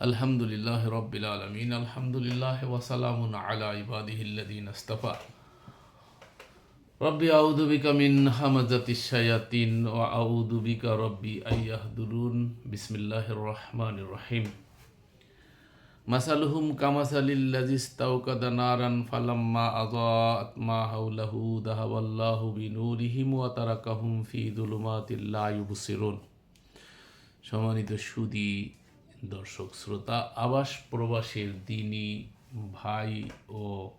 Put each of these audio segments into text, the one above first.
আলহামদুলিল্লাহ রব্বিল আলমিন, আলহামদুলিল্লাহ ওয়াসালামুন আলা ইবাদিহিল্লাদিন আস্তাফা। রব্বি, আউযু বিকা মিন হামাজাতিশ শায়াতিন ওয়া আউযু বিকা রব্বি আইয়াহদুরুন বিসমিল্লাহির রহমানির রহিম। মাসালুহুম কামাসালিল্লাযি ইস্তাওকাদা নারান ফালাম্মা আযাআত মা হাওলাহু দাহাবাল্লাহু বিনুরিহিম ওয়া তারাকাহুম ফি যুলুমাতিল লা ইউবসিরুন। সম্মানিত সুদী দর্শক, শ্রোতা, আবাস প্রবাসের দিনী ভাই ও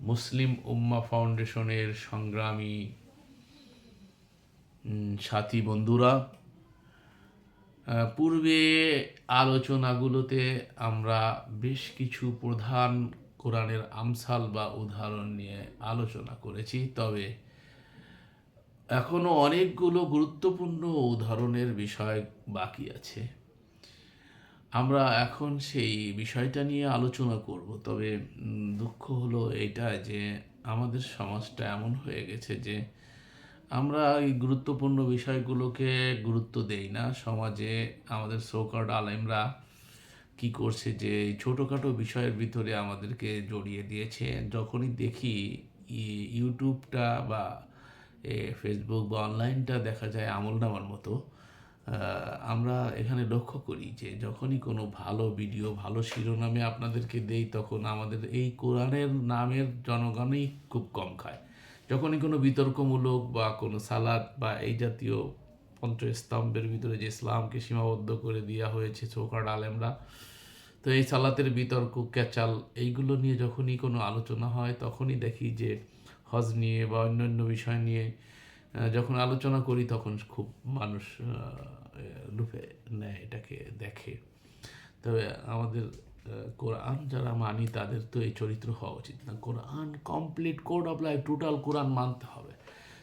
মুসলিম উম্মা ফাউন্ডেশনের সংগ্রামী সাথী বন্ধুরা পূর্বে আলোচনাগুলোতে আমরা বেশ কিছু প্রধান কোরআনের আমসাল বা উদাহরণ নিয়ে আলোচনা করেছি, তবে এখনও অনেকগুলো গুরুত্বপূর্ণ উদাহরণের বিষয় বাকি আছে। আমরা এখন সেই বিষয়টা নিয়ে আলোচনা করব। তবে দুঃখ হলো এটা যে আমাদের সমাজটা এমন হয়ে গেছে যে আমরা এই গুরুত্বপূর্ণ বিষয়গুলোকে গুরুত্ব দেই না। সমাজে আমাদের সৌকার্ড আলেমরা কি করছে যে ছোটোখাটো বিষয়ের ভিতরে আমাদেরকে জড়িয়ে দিয়েছে। যখনই দেখি ইউটিউবটা বা ফেসবুক বা অনলাইনটা দেখা যায় আমল নামার মতো আমরা এখানে লক্ষ্য করি যে যখনই কোনো ভালো ভিডিও ভালো শিরোনামে আপনাদেরকে দেই, তখন আমাদের এই কোরআনের নামের জনগণই খুব কম খায়। যখনই কোনো বিতর্কমূলক বা কোনো সালাদ বা এই জাতীয় পঞ্চস্তম্ভের ভিতরে যে ইসলামকে সীমাবদ্ধ করে দেওয়া হয়েছে চৌকাট আলেমরা তো এই সালাতের বিতর্ক, ক্যাচাল, এইগুলো নিয়ে যখনই কোনো আলোচনা হয়, তখনই দেখি যে হজ নিয়ে বা অন্যান্য বিষয় নিয়ে যখন আলোচনা করি তখন খুব মানুষ লুফে নেয়, এটাকে দেখে। তবে আমাদের কোরআন যারা মানি তাদের তো এই চরিত্র হওয়া উচিত না। কোরআন complete code of life total কোরআন মানতে হবে।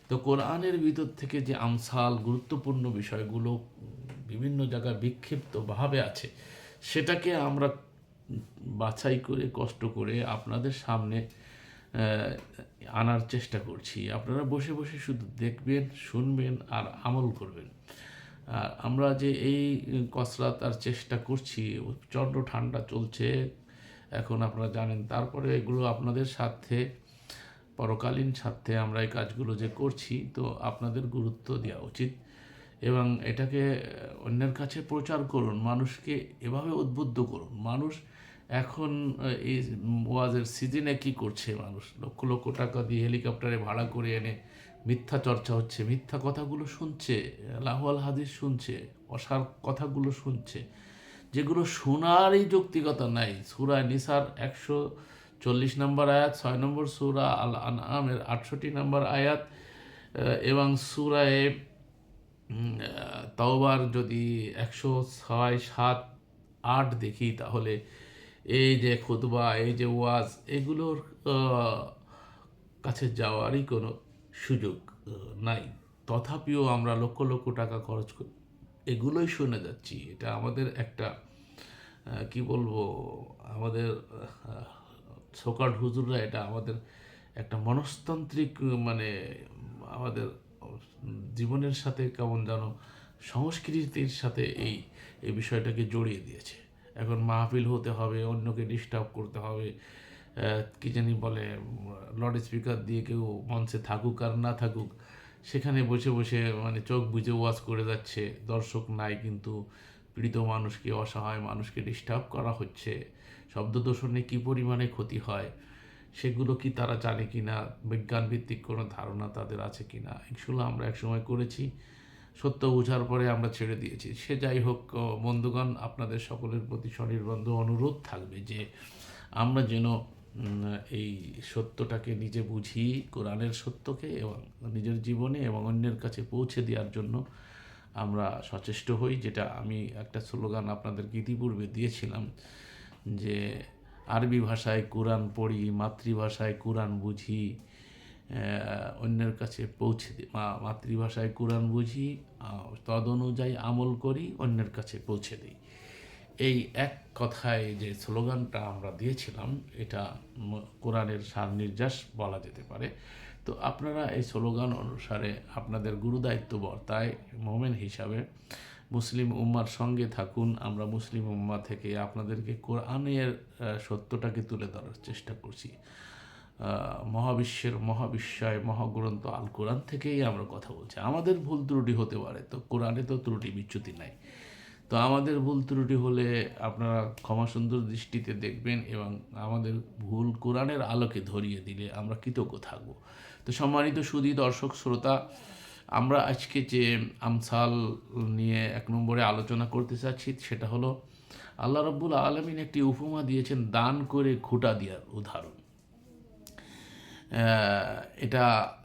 তো কোরআনের ভিতর থেকে যে আমসাল, গুরুত্বপূর্ণ বিষয়গুলো বিভিন্ন জায়গায় বিক্ষিপ্তভাবে আছে, সেটাকে আমরা বাছাই করে, কষ্ট করে আপনাদের সামনে আনার চেষ্টা করছি। আপনারা বসে বসে শুধু দেখবেন, শুনবেন আর আমল করবেন। আর আমরা যে এই কসরাত আর চেষ্টা করছি, প্রচণ্ড ঠান্ডা চলছে, এখন আপনারা জানেন। তারপরে এগুলো আপনাদের সাথে, পরকালীন স্বার্থে আমরা এই কাজগুলো যে করছি, তো আপনাদের গুরুত্ব দেওয়া উচিত। এবং এটাকে অন্যের কাছে প্রচার করুন, মানুষকে এভাবে উদ্বুদ্ধ করুন। মানুষ এখন এই ওয়াজের সিজনে কি করছে মানুষ? লক্ষ লক্ষ টাকা দিয়ে হেলিকপ্টারে ভাড়া করে এনে মিথ্যা চর্চা হচ্ছে, মিথ্যা কথাগুলো শুনছে লাহওয়াল হাদিস শুনছে, অসার কথাগুলো শুনছে। যেগুলো শোনারই যৌক্তিকতা নাই। সুরা নিসার একশো চল্লিশ নম্বর আয়াত, ছয় নম্বর সুরা আল আনআমের আটষট্টি নম্বর আয়াত এবং সুরায় তাওবার যদি একশো ছয় সাত আট দেখি, তাহলে এই যে খুতবা, এই যে ওয়াজ, এগুলোর কাছে যাওয়ারই কোনো সুযোগ নাই। তথাপিও আমরা লক্ষ লক্ষ টাকা খরচ করি, এগুলোই শুনে যাচ্ছি। এটা আমাদের একটা কি বলব, আমাদের সোকাট হুজুররা এটা আমাদের একটা মনস্তান্ত্রিক মানে আমাদের জীবনের সাথে কেমন যেন সংস্কৃতির সাথে এই এই বিষয়টাকে জড়িয়ে দিয়েছে। এখন মাহফিল হতে হবে, অন্যকে ডিস্টার্ব করতে হবে। কি জানি বলে লড স্পিকার দিয়ে কেউ মঞ্চে থাকুক আর না থাকুক, সেখানে বসে বসে মানে চোখ বুজে ওয়াজ করে যাচ্ছে। দর্শক নাই কিন্তু পীড়িত মানুষকে, অসহায় মানুষকে ডিস্টার্ব করা হচ্ছে। শব্দ দূষণে কী পরিমাণে ক্ষতি হয়, সেগুলো কি তারা জানে কি না বিজ্ঞানভিত্তিক কোনো ধারণা তাদের আছে কি না এগুলো আমরা একসময় করেছি। সত্য বোঝার পরে আমরা ছেড়ে দিয়েছি। সে যাই হোক বন্ধুগণ, আপনাদের সকলের প্রতি স্বনির্বন্ধ অনুরোধ থাকবে যে আমরা যেন এই সত্যটাকে নিজে বুঝি, কোরআনের সত্যকে এবং নিজের জীবনে এবং অন্যের কাছে পৌঁছে দেওয়ার জন্য আমরা সচেষ্ট হই, যেটা আমি একটা স্লোগান আপনাদেরকে ইতিপূর্বে দিয়েছিলাম যে, আরবি ভাষায় কোরআন পড়ি, মাতৃভাষায় কোরআন বুঝি অন্যের কাছে পৌঁছে দিই মা- মাতৃভাষায় কোরআন বুঝি তদ অনুযায়ী আমল করি, অন্যের কাছে পৌঁছে দিই। এই এক কথায় যে স্লোগানটা আমরা দিয়েছিলাম, এটা কোরআনের সার নির্যাস বলা যেতে পারে। তো আপনারা এই স্লোগান অনুসারে আপনাদের গুরুদায়িত্ব বর্তায় মোমেন হিসাবে মুসলিম উম্মার সঙ্গে থাকুন। আমরা মুসলিম উম্মা থেকে আপনাদেরকে কোরআনের সত্যটাকে তুলে ধরার চেষ্টা করছি। মহাবিশ্বের মহাবিশ্বয় মহাগ্রন্থ আল কোরআন থেকেই আমরা কথা বলছি। আমাদের ভুল ত্রুটি হতে পারে, তো কোরআনে তো ত্রুটি বিচ্যুতি নাই। তো আমাদের ভুল ত্রুটি হলে আপনারা ক্ষমা সুন্দর দৃষ্টিতে দেখবেন এবং আমাদের ভুল কোরআনের আলোকে ধরিয়ে দিলে আমরা কৃতজ্ঞ থাকব। তো সম্মানিত সুদী দর্শক শ্রোতা, আমরা আজকে যে আমসাল নিয়ে এক নম্বরে আলোচনা করতে চাচ্ছি, সেটা হলো, আল্লাহ রব্বুল আলমিন একটি উপমা দিয়েছেন, দান করে খুঁটা দেওয়ার উদাহরণ। এটা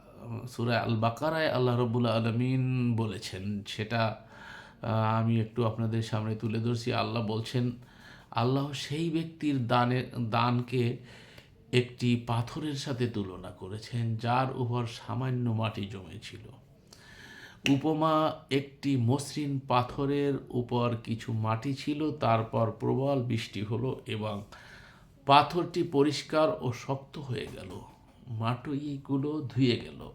সুরায় আল বাকারায় আল্লাহ রব্বুল আলমিন বলেছেন। সেটা আমি একটু আপনাদের সামনে তুলে ধরছি। আল্লাহ বলছেন, আল্লাহ সেই ব্যক্তির দানের দানকে একটি পাথরের সাথে তুলনা করেছেন, যার উপর সামান্য মাটি জমেছিল। উপমা একটি মসৃণ পাথরের উপর কিছু মাটি ছিল, তারপর প্রবল বৃষ্টি হলো এবং পাথরটি পরিষ্কার ও শক্ত হয়ে গেল। মাটিগুলো ধুয়ে গেল।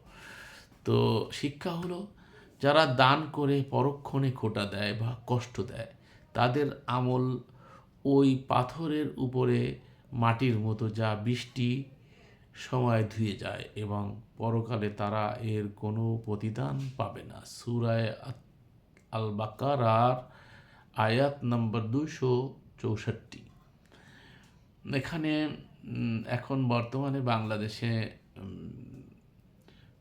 তো শিক্ষা হলো, যারা দান করে পরক্ষণে খোটা দেয় বা কষ্ট দেয়, তাদের আমল ওই পাথরের উপরে মাটির মতো যা বৃষ্টি সময় ধুয়ে যায় এবং পরকালে তারা এর কোনো প্রতিদান পাবে না। সুরায় আল বাকারার আয়াত নম্বর দুশো চৌষট্টি। এখানে এখন বর্তমানে বাংলাদেশে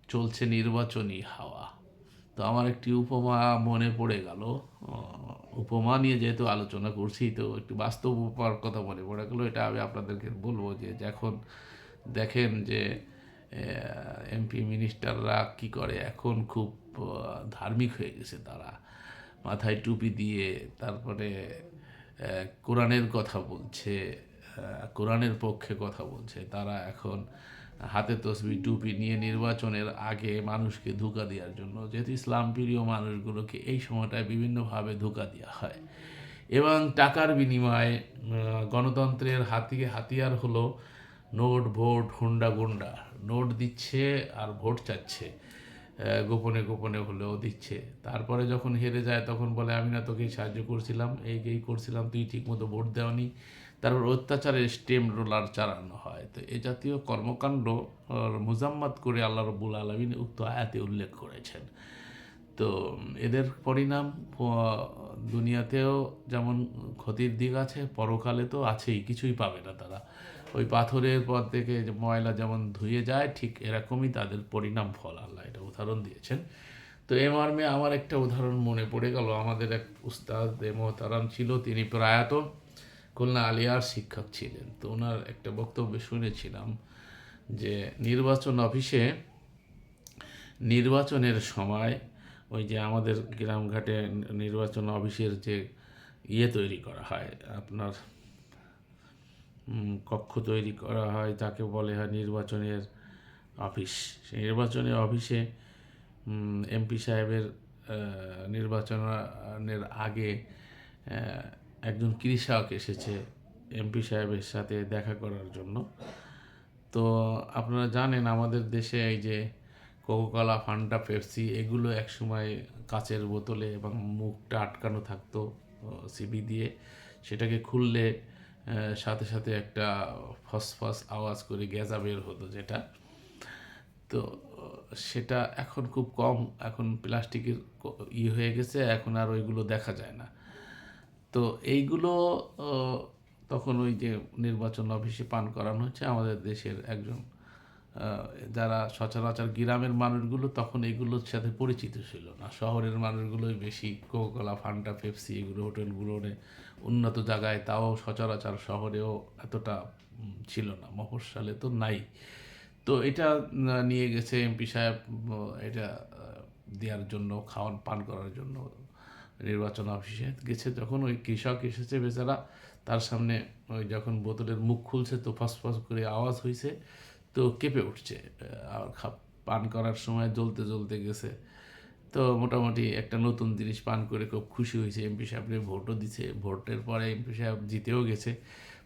চলছে নির্বাচনী হাওয়া। তো আমার একটি উপমা মনে পড়ে গেল। উপমা নিয়ে যেহেতু আলোচনা করছি, তো একটি বাস্তব উপমার কথা মনে পড়ে গেলো। এটা আমি আপনাদেরকে বলব যে, যখন দেখেন যে এমপি মিনিস্টাররা কি করে, এখন খুব ধার্মিক হয়ে গেছে তারা। মাথায় টুপি দিয়ে, তারপরে কোরআনের কথা বলছে কোরআনের পক্ষে কথা বলছে। তারা এখন হাতে তসবি, টুপি নিয়ে নির্বাচনের আগে মানুষকে ধোকা দেওয়ার জন্য, যেহেতু ইসলাম প্রিয় মানুষগুলোকে এই সময়টায় বিভিন্নভাবে ধোকা দেওয়া হয়। এবং টাকার বিনিময়ে গণতন্ত্রের হাতি হাতিয়ার হলো নোট, ভোট, হুন্ডা গুন্ডা। নোট দিচ্ছে আর ভোট চাচ্ছে গোপনে গোপনে হলেও দিচ্ছে। তারপরে যখন হেরে যায়, তখন বলে, আমি না তোকেই সাহায্য করছিলাম, এই এই করছিলাম, তুই ঠিকমতো ভোট দেওয়ানি তারপর অত্যাচারের স্টেম রোলার চালানো হয়। তো এ জাতীয় কর্মকাণ্ড মুজাম্মাত করে আল্লাহ রবুল আলমিন উক্ত আয়াতে উল্লেখ করেছেন। তো এদের পরিণাম দুনিয়াতেও যেমন ক্ষতির দিক আছে, পরকালে তো আছেই, কিছুই পাবে না তারা। ওই পাথরের পর থেকে ময়লা যেমন ধুয়ে যায়, ঠিক এরকমই তাদের পরিণাম ফল আল্লাহ এটা উদাহরণ দিয়েছেন। তো এ মর্মে আমার একটা উদাহরণ মনে পড়ে গেল। আমাদের এক উস্তাদ এ মোহতারাম ছিল, তিনি প্রয়াত খুলনা আলিয়ার শিক্ষক ছিলেন। তো ওনার একটা বক্তব্য শুনেছিলাম যে নির্বাচন অফিসে নির্বাচনের সময় ওই যে আমাদের গ্রামঘাটে নির্বাচন অফিসের যে ইয়ে তৈরি করা হয়, আপনার কক্ষ তৈরি করা হয়, তাকে বলে হয় নির্বাচনের অফিস। সেই নির্বাচনের অফিসে এমপি সাহেবের নির্বাচনের আগে একজন কৃষক এসেছে, এমপি সাহেবের সাথে দেখা করার জন্য। তো আপনারা জানেন আমাদের দেশে এই যে কোকোকলা ফান্টা পেপসি এগুলো একসময় কাচের বোতলে এবং মুখটা আটকানো থাকতো সিবি দিয়ে। সেটাকে খুললে সাথে সাথে একটা ফসফস আওয়াজ করে গ্যাজা বের হতো যেটা। তো সেটা এখন খুব কম, এখন প্লাস্টিকের ই হয়ে গেছে, এখন আর ওইগুলো দেখা যায় না। তো এইগুলো তখন ওই যে নির্বাচন অফিসে পান করানো হচ্ছে, আমাদের দেশের একজন যারা সচরাচর গ্রামের মানুষগুলো তখন এগুলোর সাথে পরিচিত ছিল না। শহরের মানুষগুলোই বেশি কোকোলা ফান্টা পেপসি এগুলো হোটেলগুলো উন্নত জায়গায়, তাও সচরাচর শহরেও এতটা ছিল না, মফস্বলে তো নাই। তো এটা নিয়ে গেছে এমপি সাহেব এটা দেওয়ার জন্য, খাওয়ান, পান করার জন্য নির্বাচন অফিসে গেছে যখন ওই কৃষক এসেছে বেচারা, তার সামনে ওই যখন বোতলের মুখ খুলছে তো ফসফস করে আওয়াজ হয়েছে তো কেঁপে উঠছে আর পান করার সময় জ্বলতে জ্বলতে গেছে। তো মোটামুটি একটা নতুন জিনিস পান করে খুব খুশি হয়েছে। এমপি সাহেবরে ভোটও দিছে, ভোটের পরে এমপি সাহেব জিতেও গেছে।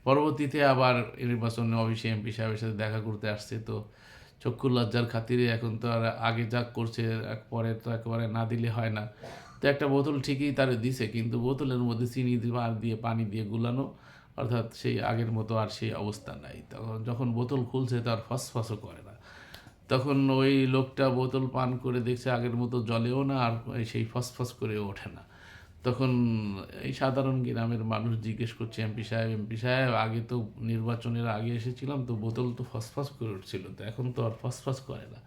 পরবর্তীতে আবার নির্বাচন অফিসে এমপি সাহেবের সাথে দেখা করতে আসছে। তো চক্ষু লজ্জার খাতিরে এখন তো আর আগে যা করছে, এক পরে তো একেবারে না দিলে হয় না। তো একটা বোতল ঠিকই তারে দিছে, কিন্তু বোতলের মধ্যে চিনি আর দিয়ে পানি দিয়ে গুলানো, অর্থাৎ সেই আগের মতো আর সেই অবস্থা নাই। তখন যখন বোতল খুলছে তার ফসফসও করে না। তখন ওই লোকটা বোতল পান করে দেখছে আগের মতো জলেও না, আর সেই ফসফস করে ওঠে না। তখন এই সাধারণ গ্রামের মানুষ জিজ্ঞেস করছে, এমপি সাহেব এমপি সাহেব, আগে তো নির্বাচনের আগে এসেছিলাম, তো বোতল তো ফসফস করে উঠছিল, তো এখন তো আর ফসফস করে না।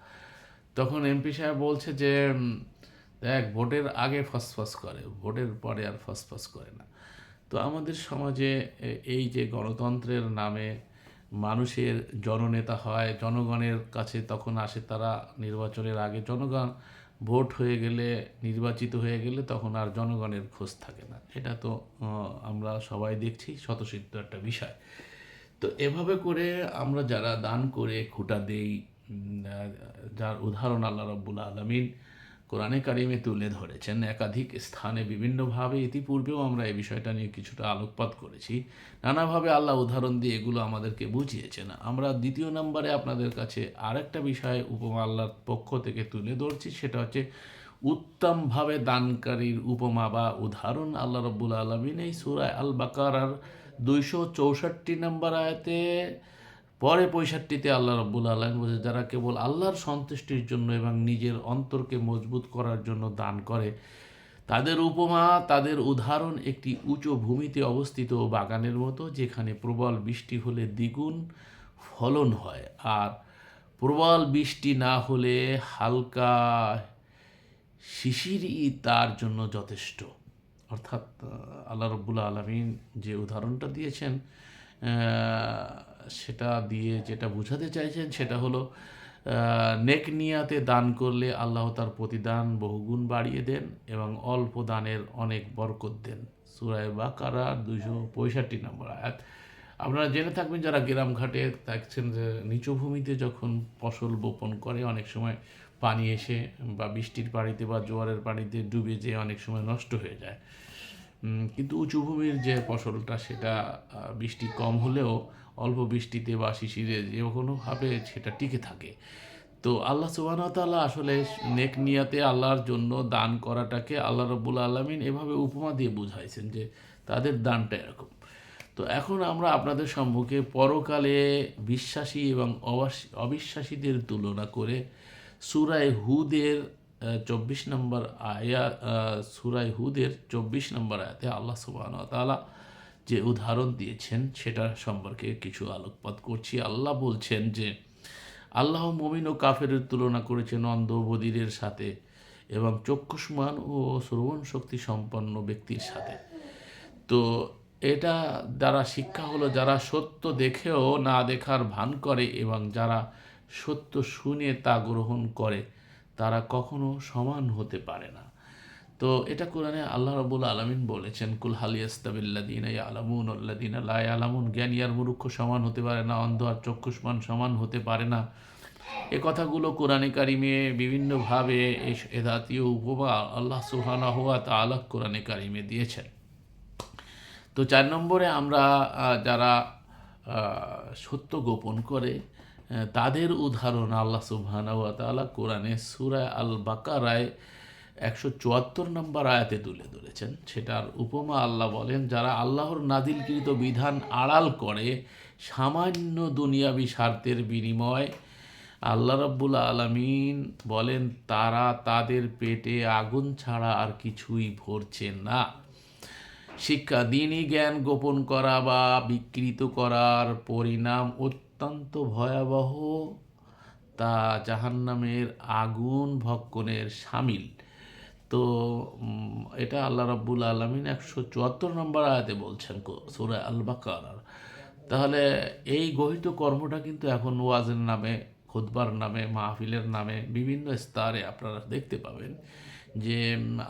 তখন এমপি সাহেব বলছে যে দেখ, ভোটের আগে ফসফস করে, ভোটের পরে আর ফসফস করে না। তো আমাদের সমাজে এই যে গণতন্ত্রের নামে মানুষের জননেতা হয়, জনগণের কাছে তখন আসে তারা নির্বাচনের আগে। জনগণ ভোট হয়ে গেলে, নির্বাচিত হয়ে গেলে তখন আর জনগণের খোঁজ থাকে না। এটা তো আমরা সবাই দেখছি, স্বতঃসিদ্ধ একটা বিষয়। তো এভাবে করে আমরা যারা দান করে, খুঁটা দেই যার উদাহরণ আল্লাহ রব্বুল আলমিন কোরআনে কারিমে তুলে ধরেছেন একাধিক স্থানে বিভিন্নভাবে ইতিপূর্বেও আমরা এই বিষয়টা নিয়ে কিছুটা আলোকপাত করেছি। নানাভাবে আল্লাহ উদাহরণ দিয়ে এগুলো আমাদেরকে বুঝিয়েছেন। আমরা দ্বিতীয় নম্বরে আপনাদের কাছে আরেকটা বিষয় উপমা আল্লাহর পক্ষ থেকে তুলে ধরছি, সেটা হচ্ছে উত্তমভাবে দানকারীর উপমা বা উদাহরণ আল্লাহ রব্বুল আলমিন এই সুরায় আল বাকারার দুইশো চৌষট্টি নম্বর আয়াতে পরে পঁয়ষট্টিতে আল্লাহ রব্বুল আলম বলছে যারা কেবল আল্লাহর সন্তুষ্টির জন্য এবং নিজের অন্তরকে মজবুত করার জন্য দান করে, তাদের উপমা, তাদের উদাহরণ একটি উঁচু ভূমিতে অবস্থিত বাগানের মতো, যেখানে প্রবল বৃষ্টি হলে দ্বিগুণ ফলন হয়, আর প্রবল বৃষ্টি না হলে হালকা শিশিরই তার জন্য যথেষ্ট। অর্থাৎ আল্লাহ রব্বুল আলমিন যে উদাহরণটা দিয়েছেন সেটা দিয়ে যেটা বোঝাতে চাইছেন সেটা হলো নেক নিয়াতে দান করলে আল্লাহ তার প্রতিদান বহুগুণ বাড়িয়ে দেন এবং অল্প দানের অনেক বরকত দেন। সুরায় বা বাকারা দুইশো পঁয়ষট্টি নম্বর আয়াত। আপনারা জেনে থাকবেন, যারা গ্রামঘাটে দেখছেন যে নিচু ভূমিতে যখন ফসল বপন করে, অনেক সময় পানি এসে বা বৃষ্টির পানিতে বা জোয়ারের পানিতে ডুবে যেয়ে অনেক সময় নষ্ট হয়ে যায়। কিন্তু উঁচু ভূমির যে ফসলটা, সেটা বৃষ্টি কম হলেও অল্প বৃষ্টিতে বা শিশিরে যে কোনোভাবে সেটা টিকে থাকে। তো আল্লাহ সুবাহতাল্লাহ আসলে নেক নিয়াতে আল্লাহর জন্য দান করাটাকে আল্লাহ রব্বুল আলমিন এভাবে উপমা দিয়ে বুঝাইছেন যে তাদের দানটা এরকম। তো এখন আমরা আপনাদের সম্মুখে পরকালে বিশ্বাসী এবং অবিশ্বাসীদের তুলনা করে সুরায় হুদের চব্বিশ নম্বর আয়া সুরায় হুদের চব্বিশ নম্বর আয়াতে আল্লাহ সুবাহ তাআলা যে উদাহরণ দিয়েছেন, সেটা সম্পর্কে কিছু আলোকপাত করছি। আল্লাহ বলছেন যে, আল্লাহ মমিন ও কাফের তুলনা করেছেন অন্ধ বদিরের সাথে এবং চক্ষুষ্মান ও শ্রবণ শক্তি সম্পন্ন ব্যক্তির সাথে। তো এটা দ্বারা শিক্ষা হলো, যারা সত্য দেখেও না দেখার ভান করে এবং যারা সত্য শুনে তা গ্রহণ করে, তারা কখনো সমান হতে পারে না। তো এটা কোরআনে আল্লাহ রবুল আলমিন বলেছেন, কুল হালিয়াস্তাবিল্লাদিন আলামুন আল্লাদিন আল্লাহ আলামুন জ্ঞানী আর মূর্খ সমান হতে পারে না, অন্ধ আর চক্ষুষ্মান সমান হতে পারে না। এ কথাগুলো কোরআনে কারিমে বিভিন্নভাবে এ জাতীয় উপমা আল্লাহ সুহানা হুয়া তাআলা কোরআনে কারিমে দিয়েছেন। তো চার নম্বরে আমরা যারা সত্য গোপন করে তাদের উদাহরণ আল্লাহ সুবহানা ওয়া তাআলা কোরআনে সুরায় আল বাকারায় একশো চুয়াত্তর নম্বর আয়াতে তুলে ধরেছেন, সেটার উপমা আল্লাহ বলেন, যারা আল্লাহর নাদিলকৃত বিধান আড়াল করে, সামান্য দুনিয়াবি স্বার্থের বিনিময় আল্লাহ রাব্বুল আলামিন বলেন, তারা তাদের পেটে আগুন ছাড়া আর কিছুই ভরছে না। শিক্ষা দিনই জ্ঞান গোপন করা বা বিকৃত করার পরিণাম অত্যন্ত ভয়াবহ, তা জাহান্নামের আগুন ভক্ষণের সামিল। তো এটা আল্লাহ রাব্বুল আলমিন একশো চুয়াত্তর নম্বর আয়াতে বলছেন সুরা আল বাকারার তাহলে এই গহিত কর্মটা কিন্তু এখন ওয়াজের নামে, খুতবার নামে, মাহফিলের নামে বিভিন্ন স্তরে আপনারা দেখতে পাবেন যে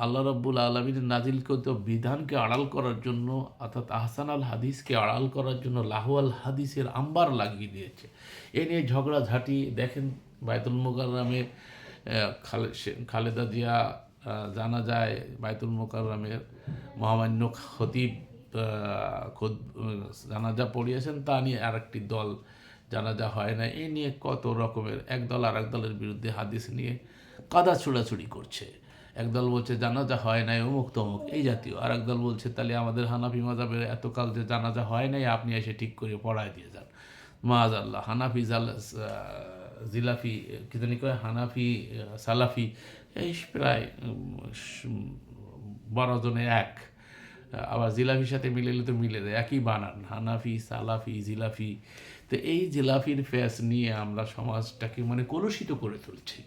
আল্লাহ রব্বুল আলমীর নাজিলকৃত বিধানকে আড়াল করার জন্য, অর্থাৎ আহসান আল হাদিসকে আড়াল করার জন্য লাহওয়াল হাদিসের আম্বার লাগিয়ে দিয়েছে। এ নিয়ে ঝগড়াঝাটি, দেখেন বায়তুল মোকাররামে খালেদা জিয়া জানা যায় বায়তুল মোকাররামের মহামান্য খতিব খুদ- জানাজা পড়িয়েছেন, তা নিয়ে আরেকটি দল জানাজা হয় না। এ নিয়ে কত রকমের, এক দল আর এক দলের বিরুদ্ধে হাদিস নিয়ে কাদা ছোড়াছুড়ি করছে। একদল বলছে, জানাজা হয় নাই অমুক তমুক এই জাতীয়। আর একদল বলছে, তাহলে আমাদের হানাফি মাজাবের এতকাল যে জানাজা হয় নাই, আপনি এসে ঠিক করে পড়ায় দিয়ে যান। মাজ আল্লাহ হানাফি জাল জিলাফি, কি জানি কয়, হানাফি সালাফি এই প্রায় বারো জনে এক। আবার জিলাফির সাথে মিলেলে তো মিলে যায়, একই বানান, হানাফি, সালাফি, জিলাফি। তো এই জিলাফির ফ্যাস নিয়ে আমরা সমাজটাকে মানে কলুষিত করে তুলছি।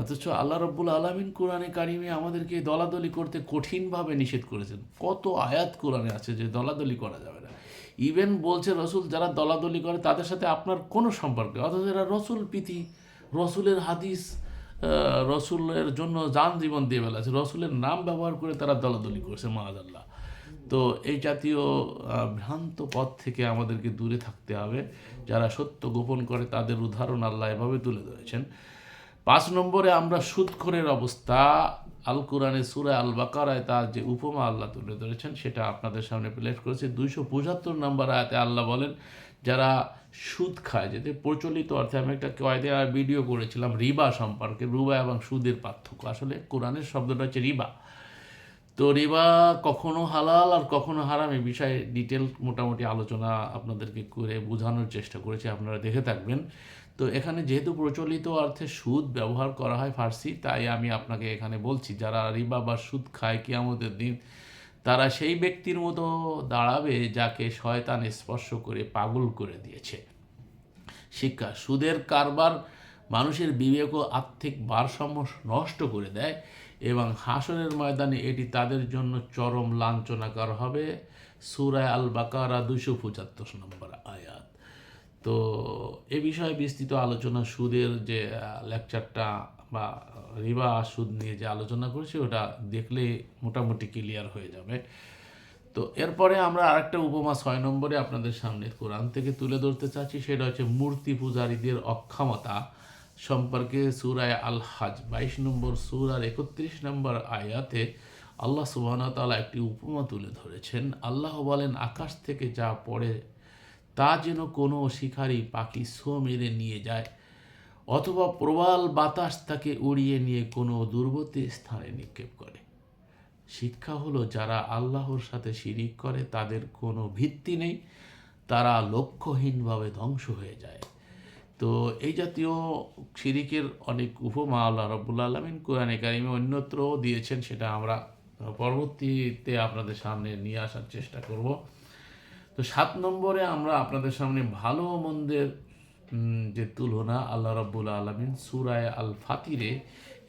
অথচ আল্লাহ রব্বুল আলমিন কোরআনে কারিমে আমাদেরকে দলাদলি করতে কঠিনভাবে নিষেধ করেছেন। কত আয়াত কোরআনে আছে যে দলাদলি করা যাবে না। ইভেন বলছে রসুল, যারা দলাদলি করে তাদের সাথে আপনার কোনো সম্পর্ক। অথচ এরা রসুল পিতি রসুলের হাদিস রসুলের জন্য যান জীবন দিয়ে বেলাছে রসুলের নাম ব্যবহার করে তারা দলাদলি করছে, মহাজাল্লাহ। তো এই জাতীয় ভ্রান্ত পথ থেকে আমাদেরকে দূরে থাকতে হবে। যারা সত্য গোপন করে তাদের উদাহরণ আল্লাহ এভাবে তুলে ধরেছেন। পাঁচ নম্বরে আমরা সুদখোরের অবস্থা আল কোরআনে সুরা আল বাকারায় তার যে উপমা আল্লাহ তুলে ধরেছেন, সেটা আপনাদের সামনে প্লেস করেছে। দুইশো পঁচাত্তর নম্বর আয়াতে আল্লাহ বলেন, যারা সুদ খায়, যেতে প্রচলিত অর্থে আমি একটা কয়েদে ভিডিও করেছিলাম, রিবা সম্পর্কে, রুবা এবং সুদের পার্থক্য। আসলে কোরআনের শব্দটা হচ্ছে রিবা। তো রিবা কখনো হালাল আর কখনো হারাম, এই বিষয়ে ডিটেল মোটামুটি আলোচনা আপনাদেরকে করে বোঝানোর চেষ্টা করেছি, আপনারা দেখে থাকবেন। তো এখানে যেহেতু প্রচলিত অর্থে সুদ ব্যবহার করা হয় ফার্সি, তাই আমি আপনাকে এখানে বলছি, যারা রিবা বা সুদ খায় কিয়ামতের দিন, তারা সেই ব্যক্তির মতো দাঁড়াবে যাকে শয়তান স্পর্শ করে পাগল করে দিয়েছে। শিক্ষা, সুদের কারবার মানুষের বিবেক ও আর্থিক ভারসাম্য নষ্ট করে দেয় এবং হাসনের ময়দানে এটি তাদের জন্য চরম লাঞ্ছনাকর হবে। সুরায় আল বাকারা দুশো পঁচাত্তর নম্বর আয়াত। তো এ বিষয়ে বিস্তৃত আলোচনা সুদের যে লেকচারটা বা রিবা সুদ নিয়ে যে আলোচনা করেছি, ওটা দেখলে মোটামুটি ক্লিয়ার হয়ে যাবে। তো এরপরে আমরা আরেকটা উপমা ছয় নম্বরে আপনাদের সামনে কোরআন থেকে তুলে ধরতে চাচ্ছি, সেটা হচ্ছে মূর্তি পূজারীদের অক্ষমতা সম্পর্কে সুরায় আল হাজ বাইশ নম্বর সুরার একত্রিশ নম্বর আয়াতে আল্লাহ সুবাহতালা একটি উপমা তুলে ধরেছেন। আল্লাহ বলেন, আকাশ থেকে যা পড়ে তা যেন কোনো শিকারী পাখি সো মেরে নিয়ে যায়, অথবা প্রবাল বাতাস তাকে উড়িয়ে নিয়ে কোনো দুর্গতি স্থানে নিক্ষেপ করে। শিক্ষা হলো, যারা আল্লাহর সাথে শিরিক করে, তাদের কোনো ভিত্তি নেই, তারা লক্ষ্যহীনভাবে ধ্বংস হয়ে যায়। তো এই জাতীয় শিরিকের অনেক উপমা আল্লাহ রব্বুল আলমিন কোরআনে কারিমে অন্যত্রও দিয়েছেন, সেটা আমরা পরবর্তীতে আপনাদের সামনে নিয়ে আসার চেষ্টা করব। তো সাত নম্বরে আমরা আপনাদের সামনে ভালো মন্দের যে তুলনা আল্লাহ রব্বুল আলমিন সুরায় আল ফাতিরে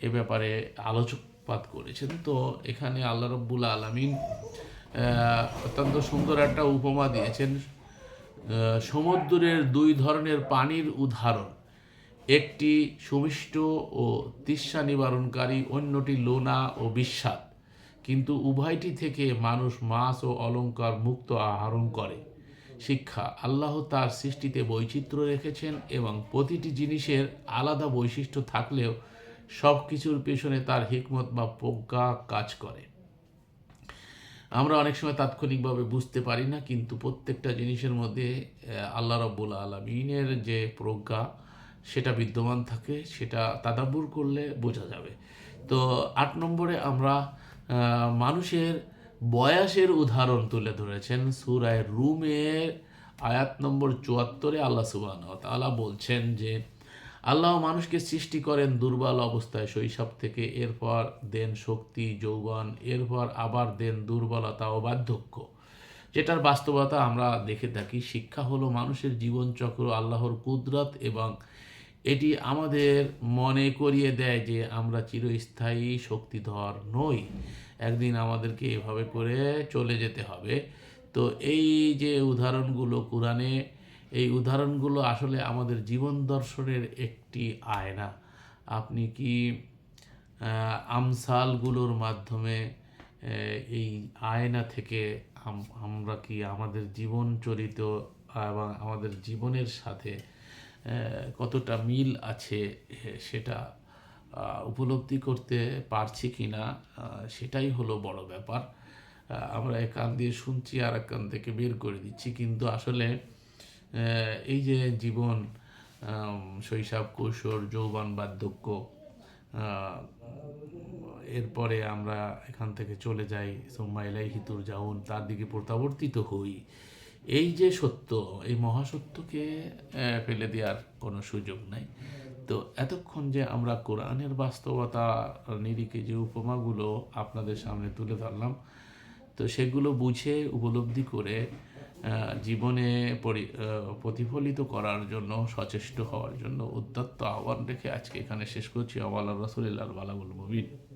এ ব্যাপারে আলোচকপাত করেছেন। তো এখানে আল্লাহ রব্বুল আলমিন অত্যন্ত সুন্দর একটা উপমা দিয়েছেন সমুদ্রের দুই ধরনের পানির উদাহরণ। একটি সুমিষ্ট ও তৃষ্ণা নিবারণকারী, অন্যটি লোনা ও বিস্বাদ কিন্তু উভয়টি থেকে মানুষ মাছ ও অলংকার মুক্ত আহরণ করে। শিক্ষা, আল্লাহ তার সৃষ্টিতে বৈচিত্র্য রেখেছেন এবং প্রতিটি জিনিসের আলাদা বৈশিষ্ট্য থাকলেও সব কিছুর পেছনে তার হিকমত বা প্রজ্ঞা কাজ করে। আমরা অনেক সময় তাৎক্ষণিকভাবে বুঝতে পারি না, কিন্তু প্রত্যেকটা জিনিসের মধ্যে আল্লাহ রব্বুল আলমিনের যে প্রজ্ঞা, সেটা বিদ্যমান থাকে, সেটা তাদাবুর করলে বোঝা যাবে। তো আট নম্বরে আমরা মানুষের বয়সের উদাহরণ তুলে ধরেছেন সুরায় রুমের আয়াত নম্বর চুয়াত্তরে আল্লাহ তাআলা বলছেন যে, আল্লাহ মানুষকে সৃষ্টি করেন দুর্বল অবস্থায় শৈশব থেকে, এরপর দেন শক্তি, যৌবন, এরপর আবার দেন দুর্বলতা ও বার্ধক্য। যেটার বাস্তবতা আমরা দেখে থাকি, শিক্ষা হলো মানুষের জীবনচক্র, আল্লাহর কুদরত এবং এটি আমাদের মনে করিয়ে দেয় যে আমরা চিরস্থায়ী শক্তিধর নই। একদিন আমাদেরকে এভাবে করে চলে যেতে হবে। তো এই যে উদাহরণগুলো কোরআনে, এই উদাহরণগুলো আসলে আমাদের জীবন দর্শনের একটি আয়না। আপনি কি আমসালগুলোর মাধ্যমে এই আয়না থেকে আমরা কি আমাদের জীবন চরিত এবং আমাদের জীবনের সাথে কতটা মিল আছে সেটা উপলব্ধি করতে পারছি কি না সেটাই হলো বড় ব্যাপার। আমরা এক কান দিয়ে শুনছি, আর এক কান থেকে বের করে দিচ্ছি। কিন্তু আসলে এই যে জীবন শৈশব, কৈশোর, যৌবন বার্ধক্য এরপরে আমরা এখান থেকে চলে যাই। সোম্মাইলাই হিতুর যাউন তার দিকে প্রত্যাবর্তিত হই। এই যে সত্য, এই মহাসত্যকে ফেলে দেওয়ার কোনো সুযোগ নাই। তো এতক্ষণ যে আমরা কোরআনের বাস্তবতা, নিরিখে যে উপমাগুলো আপনাদের সামনে তুলে ধরলাম, তো সেগুলো বুঝে, উপলব্ধি করে জীবনে পরি- প্রতিফলিত করার জন্য, সচেষ্ট হওয়ার জন্য উদ্যত্ত আহ্বান রেখে আজকে এখানে শেষ করছি। আওয়াল রসুলিল্লাহ বালাবুল মুবিন।